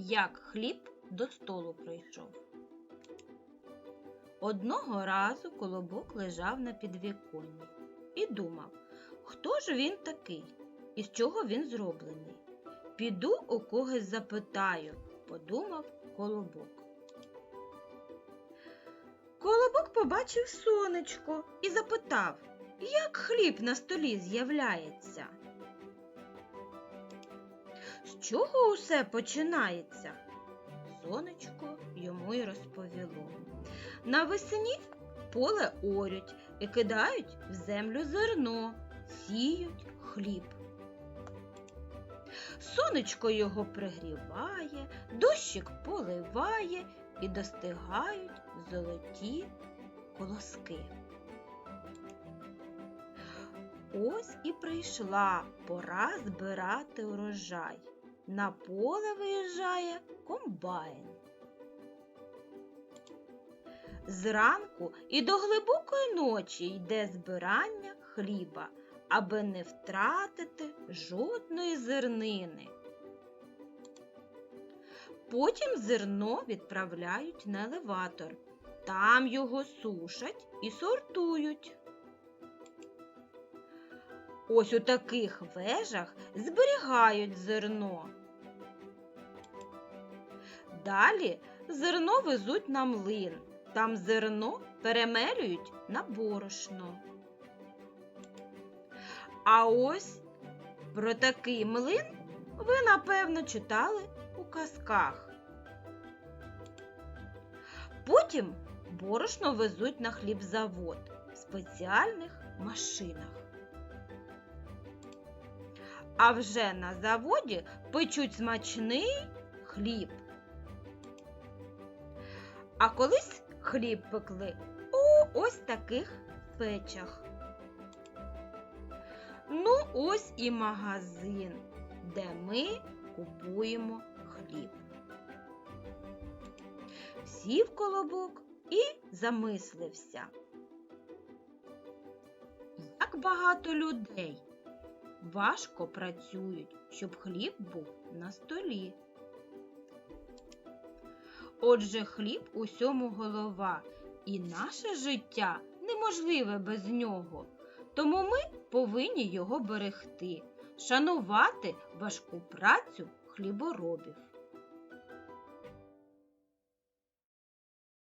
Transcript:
як хліб до столу прийшов. Одного разу колобок лежав на підвіконні і думав, хто ж він такий і з чого він зроблений. Піду у когось запитаю, подумав колобок. Колобок побачив сонечко і запитав, як хліб на столі з'являється. З чого усе починається? Сонечко йому й розповіло. Навесні поле орють і кидають в землю зерно, сіють хліб. Сонечко його пригріває, дощик поливає і достигають золоті колоски. Ось і прийшла пора збирати урожай. На поле виїжджає комбайн. Зранку і до глибокої ночі йде збирання хліба, аби не втратити жодної зернини. Потім зерно відправляють на елеватор. Там його сушать і сортують. Ось у таких вежах зберігають зерно. Далі зерно везуть на млин. Там зерно перемелюють на борошно. А ось про такий млин ви, напевно, читали у казках. Потім борошно везуть на хлібзавод в спеціальних машинах. А вже на заводі печуть смачний хліб. А колись хліб пекли у ось таких печах. Ну, ось і магазин, де ми купуємо хліб. Сів колобок і замислився. Як багато людей важко працюють, щоб хліб був на столі. Отже, хліб усьому голова, і наше життя неможливе без нього. Тому ми повинні його берегти, шанувати важку працю хліборобів.